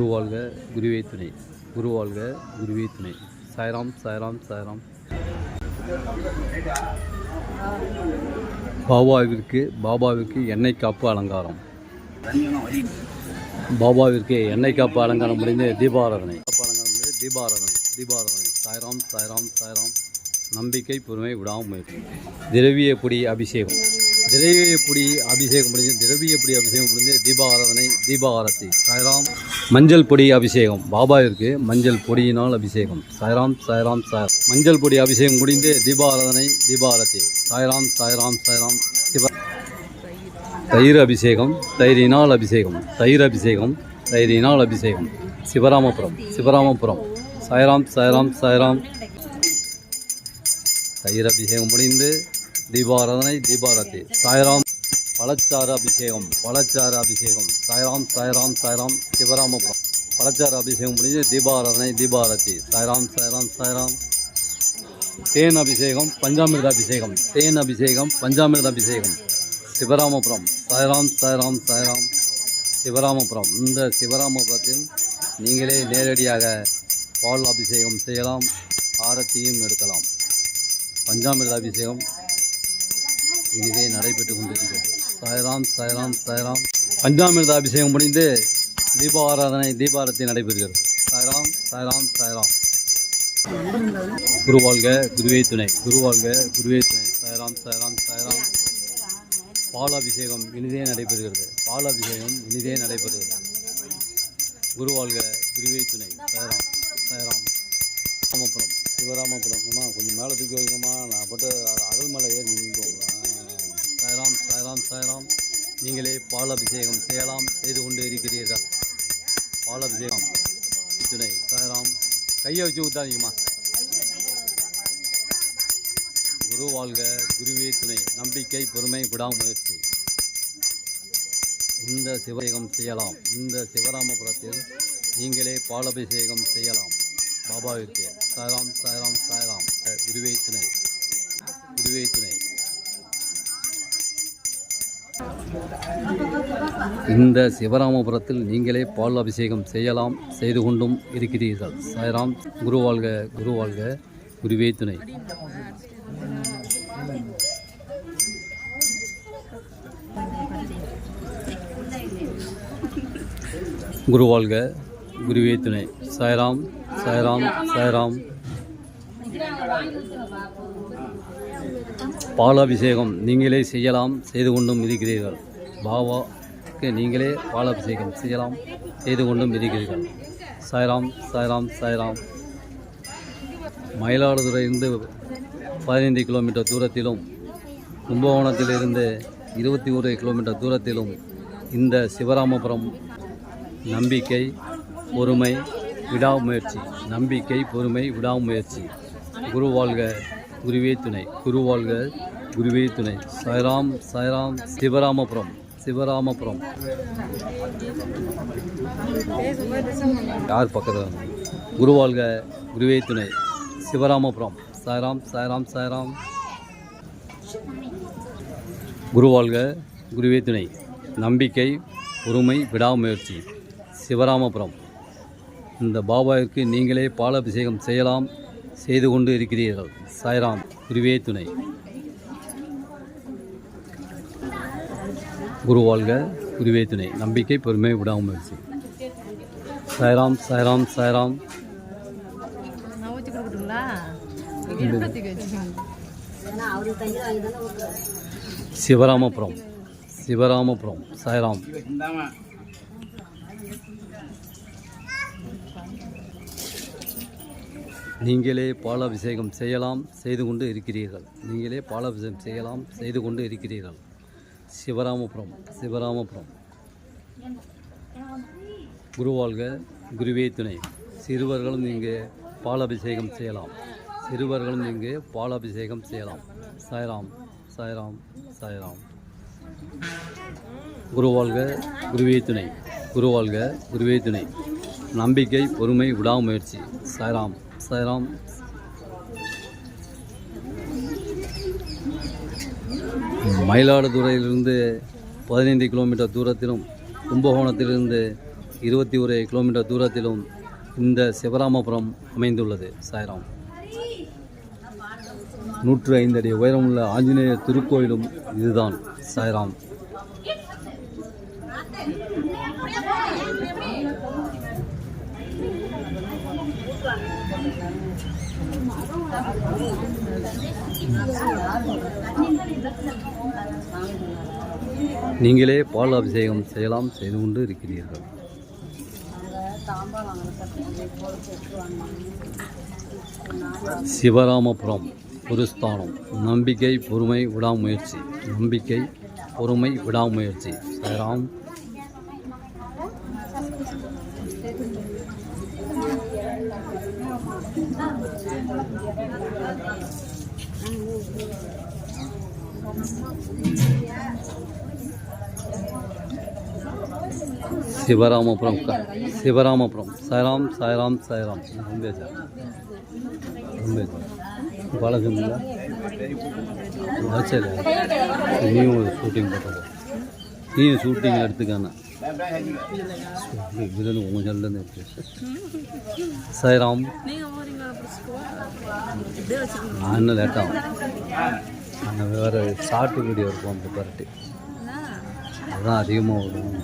குருவாழ்க குருவே துணை. குருவாழ்க குருவே துணை. சாய்ராம் சாய்ராம் சாய்ராம். பாபாவிற்கு பாபாவிற்கு எண்ணெய் காப்பு அலங்காரம். பாபாவிற்கு எண்ணெய் காப்பு அலங்காரம் முடிந்து தீபாராதனை. காப்பு அலங்காரம் முடிந்து தீபாராதனை தீபாராதனை. சாய்ராம் சாய்ராம் சாய்ராம். நம்பிக்கை பொறுமை விடாமுயற்சி. திரவிய பொடி அபிஷேகம். திரவிய பொடி அபிஷேகம் முடிஞ்சு திரவியப்பொடி அபிஷேகம் முடிஞ்சு தீபாராதனை தீபாரத்தி. சாய்ராம். மஞ்சள் பொடி அபிஷேகம். பாபாவிற்கு மஞ்சள் பொடியினால் அபிஷேகம். சாய்ராம் சாய்ராம் சாய். மஞ்சள் பொடி அபிஷேகம் முடிந்து தீபாராதனை தீபாரத்தி. சாய்ராம் சாய்ராம் சாய்ராம். சிவ தயிர் அபிஷேகம். தயிரினால் அபிஷேகம். தயிர் அபிஷேகம். தயிரினால் அபிஷேகம். சிவராமபுரம். சிவராமபுரம். சாய்ராம் சாய்ராம் சாய்ராம். தயிர் அபிஷேகம் முடிந்து தீபாராதனை தீபாரத்தி சாய்ராம் பழச்சாறு அபிஷேகம் பழச்சாறு அபிஷேகம் சாய்ராம் சாய்ராம் சாய்ராம் சிவராமபுரம். பழச்சார அபிஷேகம் முடிஞ்சு தீபாராதனை தீபாரத்தி சாய்ராம் சாய்ராம் சாய்ராம். தேன் அபிஷேகம் பஞ்சாமிர்த அபிஷேகம் தேன் அபிஷேகம் பஞ்சாமிர்த அபிஷேகம் சிவராமபுரம். சாய்ராம் சாய்ராம் சாய்ராம். சிவராமபுரம். இந்த சிவராமபுரத்தில் நீங்களே நேரடியாக பால் அபிஷேகம் செய்யலாம் ஆரத்தியும் எடுக்கலாம். பஞ்சாமிர்த அபிஷேகம் இனிதே நடைபெற்று கொண்டிருக்கிறது. சாய்ராம் சாய்ராம் சாய்ராம். பஞ்சாமிர்த அபிஷேகம் முடிந்து தீப ஆராதனை தீபாரத்தி நடைபெறுகிறது. சாய்ராம் சாய்ராம் சாய்ராம். குருவாழ்க குருவே துணை. குருவாழ்க குருவே துணை. சாய்ராம் சாய்ராம் சாய்ராம். பால் அபிஷேகம் இனிதே நடைபெறுகிறது. பால் அபிஷேகம் இனிதே நடைபெறுகிறது. குருவாழ்க குருவே துணை. சாய்ராம் சாய்ராம். ராமபுரம் சிவராமபுரம். கொஞ்சம் மேலே தூக்கி வைங்கம்மா. நான் போட்டு அகல் மேலே ஏறி சாய்ராம் சாய்ராம் நீங்களே பாலாபிஷேகம் செய்யலாம் செய்து கொண்டு இருக்கிறீர்கள். பாலாபிஷேகம். துணை சாய்ராம் கையை வச்சு ஊத்தாதீங்கம்மா குரு வாழ்க குருவே துணை. நம்பிக்கை பொறுமை விடாமுயற்சி. இந்த சிவகம் செய்யலாம். இந்த சிவராமபுரத்தில் நீங்களே பாலபிஷேகம் செய்யலாம். பாபாவிற்கு. சாய்ராம் சாய்ராம் சாய்ராம். குருவே துணை. குருவே துணை. இந்த சிவராமபுரத்தில் நீங்களே பால் அபிஷேகம் செய்யலாம் செய்து கொண்டும் இருக்கிறீர்கள். சாய்ராம் குருவாழ்க குருவாழ்க குருவே துணை. குருவாழ்க குருவே துணை. சாய்ராம் சாய்ராம் சாய்ராம். பாலாபிஷேகம் நீங்களே செய்யலாம் செய்து கொண்டும் இருக்கிறீர்கள். பாபாக்கு நீங்களே பாலாபிஷேகம் செய்யலாம் செய்து கொண்டும் இருக்கிறீர்கள். சாய்ராம் சாய்ராம் சாய்ராம். மயிலாடுதுறையிலிருந்து பதினைந்து கிலோமீட்டர் தூரத்திலும் கும்பகோணத்திலிருந்து இருபத்தி ஒரு கிலோமீட்டர் தூரத்திலும் இந்த சிவராமபுரம் நம்பிக்கை பொறுமை விடாமுயற்சி. நம்பிக்கை பொறுமை விடாமுயற்சி. குரு வாழ்க குருவே துணை. குரு வாழ்க குருவே துணை. சாய்ராம் சாய்ராம் சிவராமபுரம் சிவராமபுரம். யார் பக்கத்தில்? குரு வாழ்க குருவே துணை. சிவராமபுரம். சாய்ராம் சாய்ராம் சாய்ராம். குரு வாழ்க குருவே துணை. நம்பிக்கை பொறுமை விடாமுயற்சி. சிவராமபுரம். இந்த பாபாவிற்கு நீங்களே பாலாபிஷேகம் செய்யலாம். செய்து கொண்டு இருக்கிறீர்கள். சாய்ராம் குருவே துணை. குரு வாழ்க குருவே துணை. நம்பிக்கை பொறுமை விடாமுயற்சி சாய்ராம் சாய்ராம் சாய்ராம். சிவராமபுரம் சிவராமபுரம் சாய்ராம். நீங்களே பாலாபிஷேகம் செய்யலாம் செய்து கொண்டு இருக்கிறீர்கள். நீங்களே பாலாபிஷேகம் செய்யலாம் செய்து கொண்டு இருக்கிறீர்கள். சிவராமபுரம் சிவராமபுரம். குருவாழ்க குருவே துணை. சிறுவர்களும் இங்கே பாலாபிஷேகம் செய்யலாம். சிறுவர்களும் இங்கே பாலாபிஷேகம் செய்யலாம். சாய்ராம் சாய்ராம் சாய்ராம். குருவாழ்க குருவே துணை. குருவாழ்க குருவே துணை. நம்பிக்கை பொறுமை விடாமுயற்சி. சாய்ராம். சாய்ராம் மயிலாடுதுறையிலிருந்து பதினைந்து கிலோமீட்டர் தூரத்திலும் கும்பகோணத்திலிருந்து இருபத்தி ஒரு கிலோமீட்டர் தூரத்திலும் இந்த சிவராமபுரம் அமைந்துள்ளது. சாய்ராம். நூற்று ஐந்து அடி உயரமுள்ள ஆஞ்சநேயர் திருக்கோயிலும் இதுதான். சாய்ராம். நீங்களே பால் அபிஷேகம் செய்யலாம் செய்து கொண்டு இருக்கிறீர்கள். சிவராமபுரம் குருஸ்தானம் நம்பிக்கை பொறுமை விடாமுயற்சி. நம்பிக்கை பொறுமை விடாமுயற்சி. சாய்ராம். சிவராமபுரம் சிவராமபுரம். சாய்ராம் சாய்ராம் சாய்ராம். ரொம்ப சார் ரொம்ப பாலகமில்ல நீயும் ஒரு ஷூட்டிங் போட்டோம் நீயும் ஷூட்டிங் எடுத்துக்கான இதுலேருந்து உங்கள் ஜல்லேருந்து எடுத்து சாய்ராம் நான் இன்னும் லேட்டாகும் நாங்கள் வேறு ஷார்ட் வீடியோ இருக்கும் அந்த பரட்டி அதுதான் அதிகமாக வரும்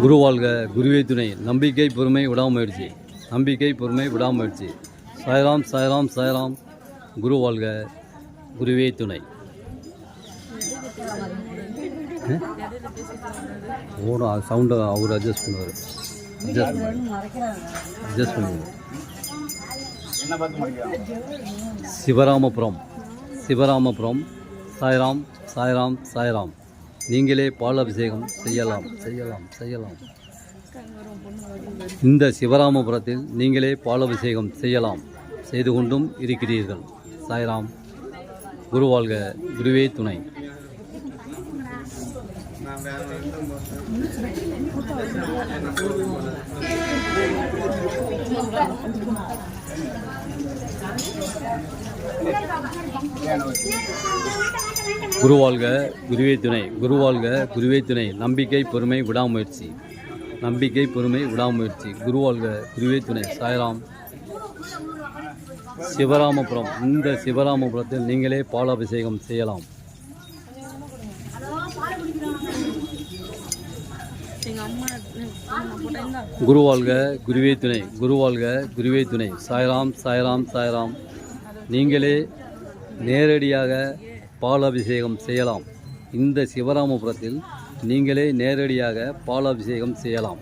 குரு வாழ்க குருவே துணை நம்பிக்கை பொறுமை விடாமுயற்சி நம்பிக்கை பொறுமை விடாமுயற்சி சாய்ராம் சாய்ராம் சாய்ராம் குரு வாழ்க குருவே துணை ஓடும் அது சவுண்டை அவர் அட்ஜஸ்ட் பண்ணுவார். அட்ஜஸ்ட் பண்ணுவார். அட்ஜஸ்ட் பண்ணுவார். சிவராமபுரம். சிவராமபுரம். சாய்ராம் சாய்ராம் சாய்ராம். நீங்களே பால் அபிஷேகம் செய்யலாம் செய்யலாம் செய்யலாம். இந்த சிவராமபுரத்தில் நீங்களே பால் அபிஷேகம் செய்யலாம். செய்து கொண்டும் இருக்கிறீர்கள். சாய்ராம். குருவாழ்க. குருவே துணை. குருவாழ்க குருவே துணை குருவாழ்க குருவே துணை. நம்பிக்கை பொறுமை விடாமுயற்சி. நம்பிக்கை பொறுமை விடாமுயற்சி. குருவாழ்க குருவே துணை. சாய்ராம். சிவராமபுரம். இந்த சிவராமபுரத்தில் நீங்களே பாலாபிஷேகம் செய்யலாம். குருவாழ்க குருவே துணை குருவாழ்க குருவே துணை. சாய்ராம் சாய்ராம் சாய்ராம். நீங்களே நேரடியாக பாலாபிஷேகம் செய்யலாம். இந்த சிவராமபுரத்தில் நீங்களே நேரடியாக பாலாபிஷேகம் செய்யலாம்.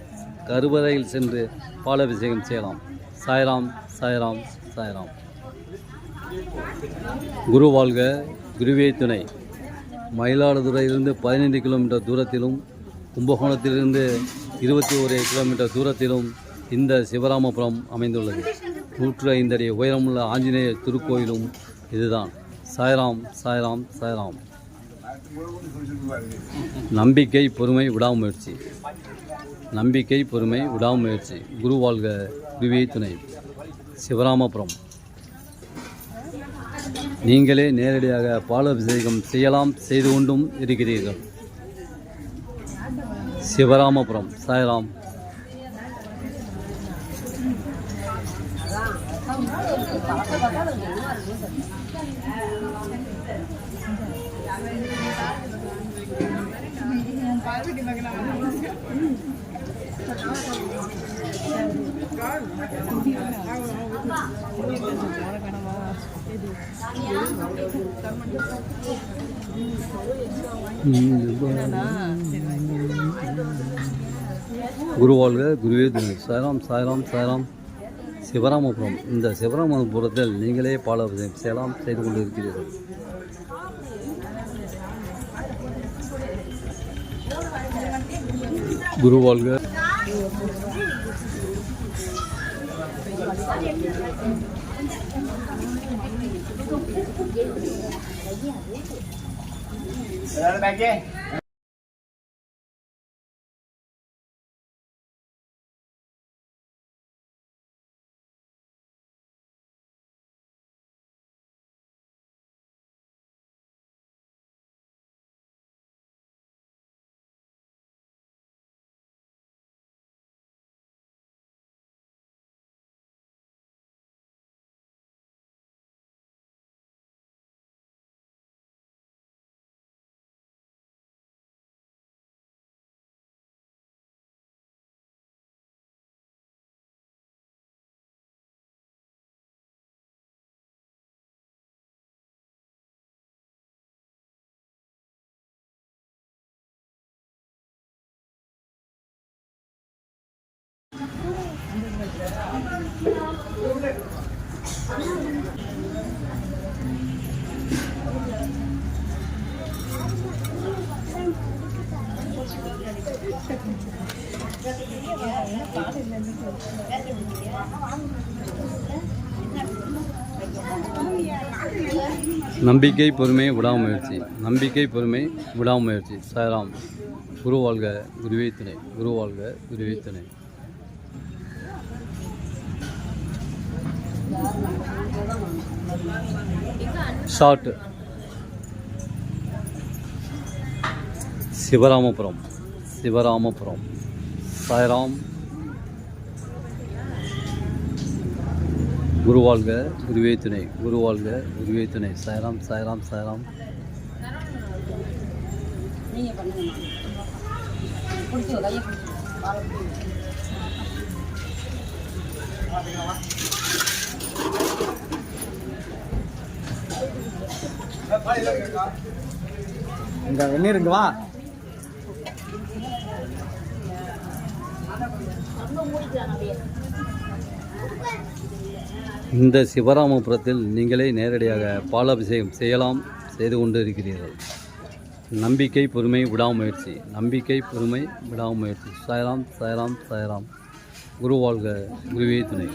கருவறையில் சென்று பாலாபிஷேகம் செய்யலாம். சாய்ராம் சாய்ராம் சாய்ராம். குருவாழ்க குருவே துணை. மயிலாடுதுறையிலிருந்து பதினைந்து கிலோமீட்டர் தூரத்திலும் கும்பகோணத்திலிருந்து இருபத்தி ஒரு கிலோமீட்டர் தூரத்திலும் இந்த சிவராமபுரம் அமைந்துள்ளது. நூற்று ஐந்து அடி உயரமுள்ள ஆஞ்சநேயர் திருக்கோயிலும் இதுதான். சாய்ராம் சாய்ராம் சாய்ராம். நம்பிக்கை பொறுமை விடாமுயற்சி. நம்பிக்கை பொறுமை விடாமுயற்சி. குரு வாழ்க குருவே துணை. சிவராமபுரம். நீங்களே நேரடியாக பாலாபிஷேகம் செய்யலாம் செய்து கொண்டும் இருக்கிறீர்கள். சிவராமபுரம் சாய்ராம். என்னன்னா குருவாழ்க குருவே துணை. சாய்ராம் சாய்ராம் சாய்ராம். சிவராமபுரம். இந்த சிவராமபுரத்தில் நீங்களே பால செய்யலாம் செய்து கொண்டு இருக்கிறீர்கள் குருவாழ்க Back நம்பிக்கை பொறுமை விடாமுயற்சி. நம்பிக்கை பொறுமை விடாமுயற்சி. சாராம் குரு வாழ்க குருவே துணை. குரு வாழ்க குருவே துணை. ஷார்ட் சிவராமபுரம். சிவராமபுரம். சாய்ராம். குருவாழ்க குருவே துணை. குருவாழ்க குருவே துணை. சாய்ராம் சாய்ராம் சாய்ராம். இங்க வெந்நீர் இங்க வா. இந்த சிவராமபுரத்தில் நீங்களே நேரடியாக பாலாபிஷேகம் செய்யலாம் செய்து கொண்டு இருக்கிறீர்கள் நம்பிக்கை பொறுமை விடாமுயற்சி. நம்பிக்கை பொறுமை விடாமுயற்சி. சாயராம் சாயராம் சாயராம். குரு வாழ்க குருவே துணை.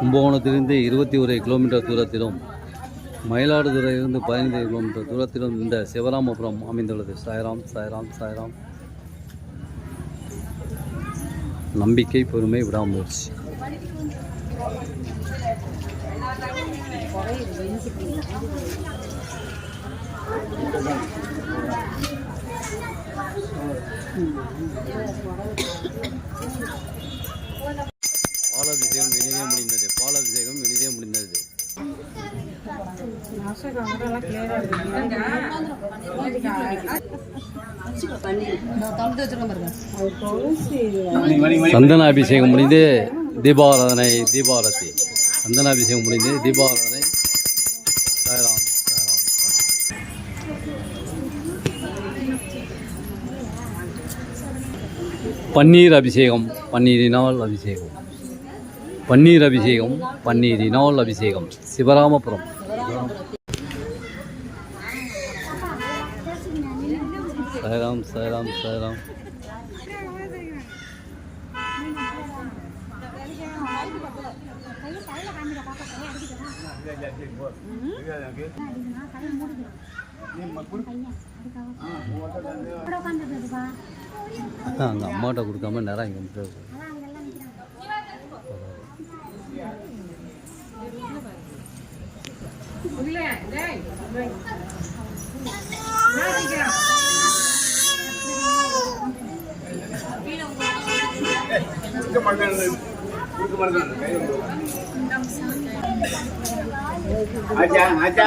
கும்பகோணத்திலிருந்து இருபத்தி ஒரு கிலோமீட்டர் தூரத்திலும் மயிலாடுதுறையிலிருந்து பதினைந்து கிலோமீட்டர் தூரத்திலும் இந்த சிவராமபுரம் அமைந்துள்ளது. சாய்ராம் சாய்ராம் சாய்ராம். நம்பிக்கை பொறுமை விடாமுயற்சி. பாலாபிஷேகம் சந்தனாபிஷேகம் முடிந்து தீபாராதனை தீபாரதி. சந்தனாபிஷேகம் முடிந்து தீபாராதனை. சாய்ராம் சாய்ராம். பன்னீர் அபிஷேகம் பன்னீரினால் அபிஷேகம். பன்னீர் அபிஷேகம் பன்னீரினால் அபிஷேகம். சிவராமபுரம். சாய்ராம் சாய்ராம் சாய்ராம் அதான் அந்த அம்மாட்ட கொடுக்காம நேரம் இங்கே மட்டும் ஆச்சா ஆச்சா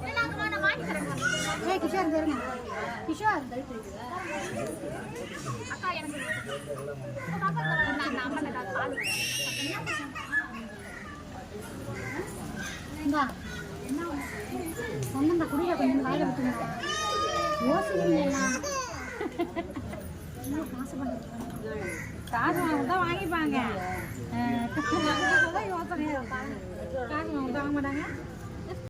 கிஷோர் தருங்க கிஷோர். இந்தா. சொந்த குடியில கொஞ்சம் வாயில விட்டுருங்க. யோசிக்கிறீங்க காசு காசு வாங்க தான் வாங்கிப்பாங்க. காசு வாங்க தான் வாங்க மாட்டாங்க.